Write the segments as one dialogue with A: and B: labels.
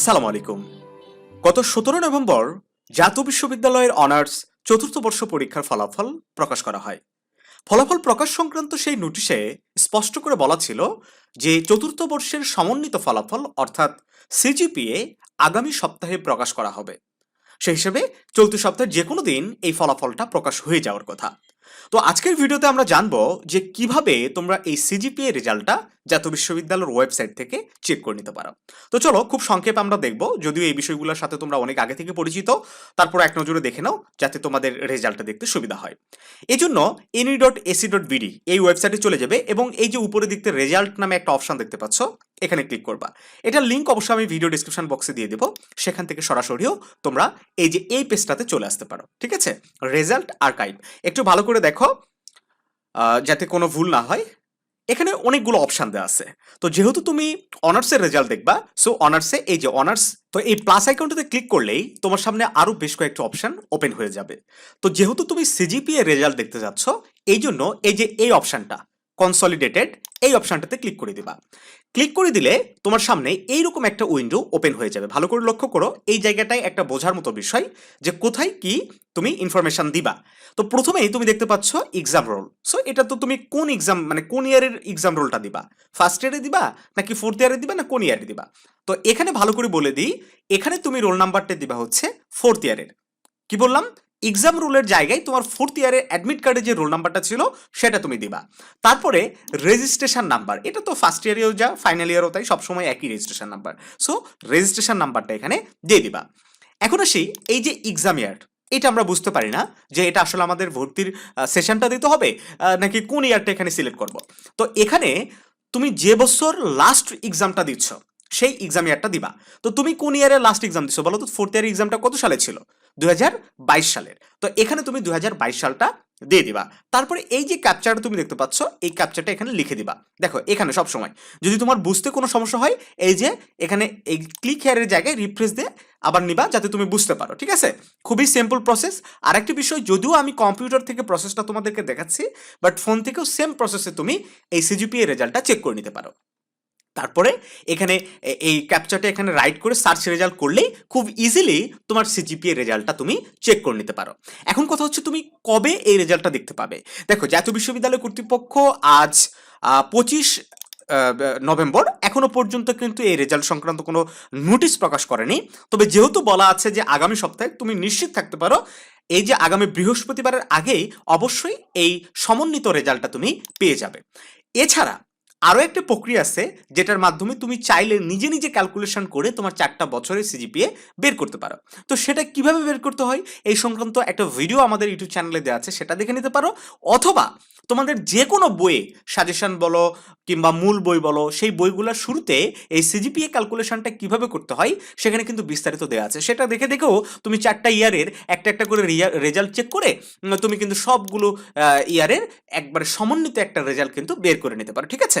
A: আসসালামু আলাইকুম। গত সতেরো নভেম্বর জাতীয় বিশ্ববিদ্যালয়ের অনার্স চতুর্থ বর্ষ পরীক্ষার ফলাফল প্রকাশ করা হয়। ফলাফল প্রকাশ সংক্রান্ত সেই নোটিশে স্পষ্ট করে বলা ছিল যে চতুর্থ বর্ষের সমন্বিত ফলাফল অর্থাৎ সিজিপিএ আগামী সপ্তাহে প্রকাশ করা হবে। সেই হিসেবে চলতি সপ্তাহের যে কোনো দিন এই ফলাফলটা প্রকাশ হয়ে যাওয়ার কথা। তো আজকের ভিডিওতে আমরা জানব যে কীভাবে তোমরা এই সিজিপিএ রেজাল্টটা জাতীয় বিশ্ববিদ্যালয়ের ওয়েবসাইট থেকে চেক করে নিতে পারো। তো চলো, খুব সংক্ষেপে আমরা দেখব, যদিও এই বিষয়গুলোর সাথে তোমরা অনেক আগে থেকে পরিচিত, তারপর এক নজরে দেখে নাও, যাতে তোমাদের রেজাল্টটা দেখতে সুবিধা হয়। এজন্য any dot AC dot BD এই ওয়েবসাইটে চলে যাবে এবং এই যে উপরে দিকতে রেজাল্ট নামে একটা অপশন দেখতে পাচ্ছ এখানে ক্লিক করবা। এটার লিঙ্ক অবশ্যই আমি ভিডিও ডিসক্রিপশন বক্সে দিয়ে দেবো। সেখান থেকে সরাসরিও তোমরা এই যে এই পেজটাতে চলে আসতে পারো, ঠিক আছে? রেজাল্ট আর্কাইভ একটু ভালো করে দেখো যাতে কোনো ভুল না হয়। এখানে অনেকগুলো অপশান দেওয়া আছে। তো যেহেতু তুমি অনার্সের রেজাল্ট দেখবা সো অনার্সে এই যে অনার্স তো এই প্লাস আইকনটাতে ক্লিক করলেই তোমার সামনে আরও বেশ কয়েকটা অপশন ওপেন হয়ে যাবে। তো যেহেতু তুমি সিজিপিএ রেজাল্ট দেখতে যাচ্ছ এই জন্য এই যে এই অপশনটা কনসলিডেটেড এই অপশনটাতে ক্লিক করে দিবা। ক্লিক করে দিলে তোমার সামনে এইরকম একটা উইন্ডো ওপেন হয়ে যাবে। ভালো করে লক্ষ্য করো, এই জায়গাটায় একটা বোঝার মতো বিষয় যে কোথায় কি তুমি ইনফরমেশন দিবা। তো প্রথমেই তুমি দেখতে পাচ্ছ এক্সাম রোল সো এটা তো তুমি কোন এক্সাম মানে কোন ইয়ারের এক্সাম রোলটা দিবা? ফার্স্ট ইয়ারে দিবা নাকি ফোর্থ ইয়ারে দিবা না কোন ইয়ারে দিবা? তো এখানে ভালো করে বলে দিই, এখানে তুমি রোল নাম্বারটা দিবা হচ্ছে ফোর্থ ইয়ারের কি বললাম? এক্সাম রোলের জায়গায় তোমার ফোর্থ ইয়ারের অ্যাডমিট কার্ডে যে রোল নাম্বারটা ছিল, সেটা তুমি দিবা। তারপরে রেজিস্ট্রেশন নাম্বার এটা তো ফার্স্ট ইয়ারেও যা ফাইনাল ইয়ারও তাই, সবসময় একই রেজিস্ট্রেশন নাম্বার সো রেজিস্ট্রেশন নাম্বারটা এখানে দিয়ে দিবা। এখন আসি, এই যে এক্সাম ইয়ার এটা আমরা বুঝতে পারি না যে এটা আসলে আমাদের ভর্তির সেশনটা দিতে হবে নাকি কোন ইয়ারটা এখানে সিলেক্ট করব। তো এখানে তুমি যে বছর লাস্ট এক্সামটা দিচ্ছ, সেই এক্সাম ইয়ারটা দিবা। তো তুমি কোন ইয়ারে লাস্ট এক্সাম দিছো বলো তো? ফোর্থ ইয়ার এক্সামটা কত সালে ছিল? দুই হাজার বাইশ সালের। তো এখানে তুমি দুই হাজার বাইশ সালটা দিয়ে দিবা। তারপরে এই যে ক্যাপচারটা তুমি দেখতে পাচ্ছ, এই ক্যাপচারটা এখানে লিখে দিবা। দেখো, এখানে সব সময়। যদি তোমার বুঝতে কোনো সমস্যা হয়, এই যে এখানে এই ক্লিক হেয়ারের জায়গায় রিফ্রেশ দিয়ে আবার নিবা যাতে তুমি বুঝতে পারো, ঠিক আছে? খুবই সিম্পল প্রসেস আর একটি বিষয়, যদিও আমি কম্পিউটার থেকে প্রসেসটা তোমাদেরকে দেখাচ্ছি বাট ফোন থেকেও সেম প্রসেসে তুমি এই সিজিপিএ রেজাল্টটা চেক করে নিতে পারো। তারপরে এখানে এই ক্যাপচারটা এখানে রাইট করে সার্চ রেজাল্ট করলেই খুব ইজিলি তোমার সিজিপিএ রেজাল্টটা তুমি চেক করে নিতে পারো। এখন কথা হচ্ছে তুমি কবে এই রেজাল্টটা দেখতে পাবে? দেখো, জাতীয় বিশ্ববিদ্যালয় কর্তৃপক্ষ আজ পঁচিশ নভেম্বর এখনও পর্যন্ত কিন্তু এই রেজাল্ট সংক্রান্ত কোনো নোটিশ প্রকাশ করেনি। তবে যেহেতু বলা আছে যে আগামী সপ্তাহে তুমি নিশ্চিত থাকতে পারো, এই যে আগামী বৃহস্পতিবারের আগেই অবশ্যই এই সমন্বিত রেজাল্টটা তুমি পেয়ে যাবে। এছাড়া আরও একটা প্রক্রিয়া আছে, যেটার মাধ্যমে তুমি চাইলে নিজে নিজে ক্যালকুলেশন করে তোমার চারটা বছরের সিজিপিএ বের করতে পারো। তো সেটা কীভাবে বের করতে হয়? এই সংক্রান্ত একটা ভিডিও আমাদের ইউটিউব চ্যানেলে দেওয়া আছে, সেটা দেখে নিতে পারো। অথবা তোমাদের যে কোনো বইয়ে সাজেশন বলো কিংবা মূল বই বলো, সেই বইগুলোর শুরুতে এই সিজিপিএ ক্যালকুলেশনটা কীভাবে করতে হয়, সেখানে কিন্তু বিস্তারিত দেওয়া আছে। সেটা দেখে দেখেও তুমি চারটা ইয়ারের একটা একটা করে রেজাল্ট চেক করে তুমি কিন্তু সবগুলো ইয়ারের একবারে সমন্বিত একটা রেজাল্ট কিন্তু বের করে নিতে পারো, ঠিক আছে?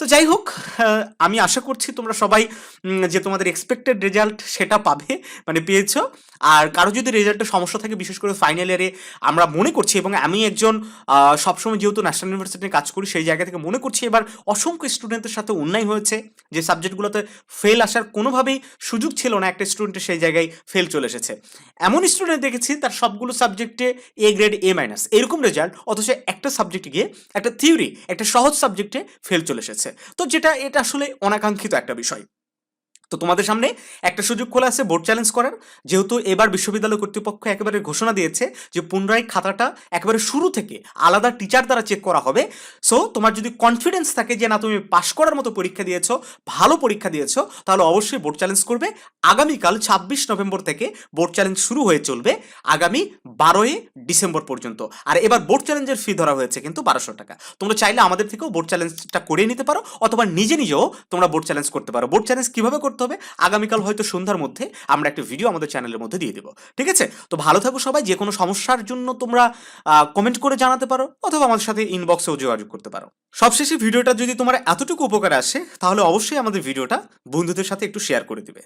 A: তো যাই হোক আমি আশা করছি তোমরা সবাই যে তোমাদের এক্সপেক্টেড রেজাল্ট সেটা পাবে মানে পেয়েছ। আর কারও যদি রেজাল্টের সমস্যা থাকে, বিশেষ করে ফাইনাল ইয়ারে আমরা মনে করছি এবং আমি একজন সবসময় যেহেতু ন্যাশনাল ইউনিভার্সিটিতে কাজ করি, সেই জায়গা থেকে মনে করছি এবার অসংখ্য স্টুডেন্টের সাথে অন্যায় হয়েছে। যে সাবজেক্টগুলোতে ফেল আসার কোনোভাবেই সুযোগ ছিল না, একটা স্টুডেন্টের সেই জায়গায় ফেল চলে এসেছে। এমন স্টুডেন্ট দেখেছি, তার সবগুলো সাবজেক্টে এ গ্রেড এ মাইনাস এরকম রেজাল্ট অথচ একটা সাবজেক্টে গিয়ে একটা থিওরি একটা সহজ সাবজেক্টে ফেল চলে এসেছে। তো যেটা এটা আসলে অনাকাঙ্ক্ষিত একটা বিষয়। তো তোমাদের সামনে একটা সুযোগ খোলা আছে বোর্ড চ্যালেঞ্জ করার। যেহেতু এবার বিশ্ববিদ্যালয় কর্তৃপক্ষ একেবারে ঘোষণা দিয়েছে যে পুনরায় খাতাটা একেবারে শুরু থেকে আলাদা টিচার দ্বারা চেক করা হবে। সো তোমার যদি কনফিডেন্স থাকে যে না, তুমি পাশ করার মতো পরীক্ষা দিয়েছ, ভালো পরীক্ষা দিয়েছ, তাহলে অবশ্যই বোর্ড চ্যালেঞ্জ করবে। আগামীকাল ছাব্বিশ নভেম্বর থেকে বোর্ড চ্যালেঞ্জ শুরু হয়ে চলবে আগামী বারোই ডিসেম্বর পর্যন্ত। আর এবার বোর্ড চ্যালেঞ্জের ফি ধরা হয়েছে কিন্তু বারোশো টাকা। তোমরা চাইলে আমাদের থেকেও বোর্ড চ্যালেঞ্জটা করিয়ে নিতে পারো, অথবা নিজে নিজেও তোমরা বোর্ড চ্যালেঞ্জ করতে পারো। বোর্ড চ্যালেঞ্জ কীভাবে কীভাবে করতে হবে আগামীকাল হয়তো সন্ধ্যার মধ্যে আমরা একটা ভিডিও আমাদের চ্যানেলের মধ্যে দিয়ে দেবো। ঠিক আছে? তো ভালো থাকো সবাই, যে কোনো সমস্যার জন্য তোমরা কমেন্ট করে জানাতে পারো অথবা আমাদের সাথে ইনবক্সেও যোগাযোগ করতে পারো। সবশেষে ভিডিওটা যদি তোমার এতটুকু উপকার আসে, তাহলে অবশ্যই আমাদের ভিডিওটা বন্ধুদের সাথে একটু শেয়ার করে দিবে।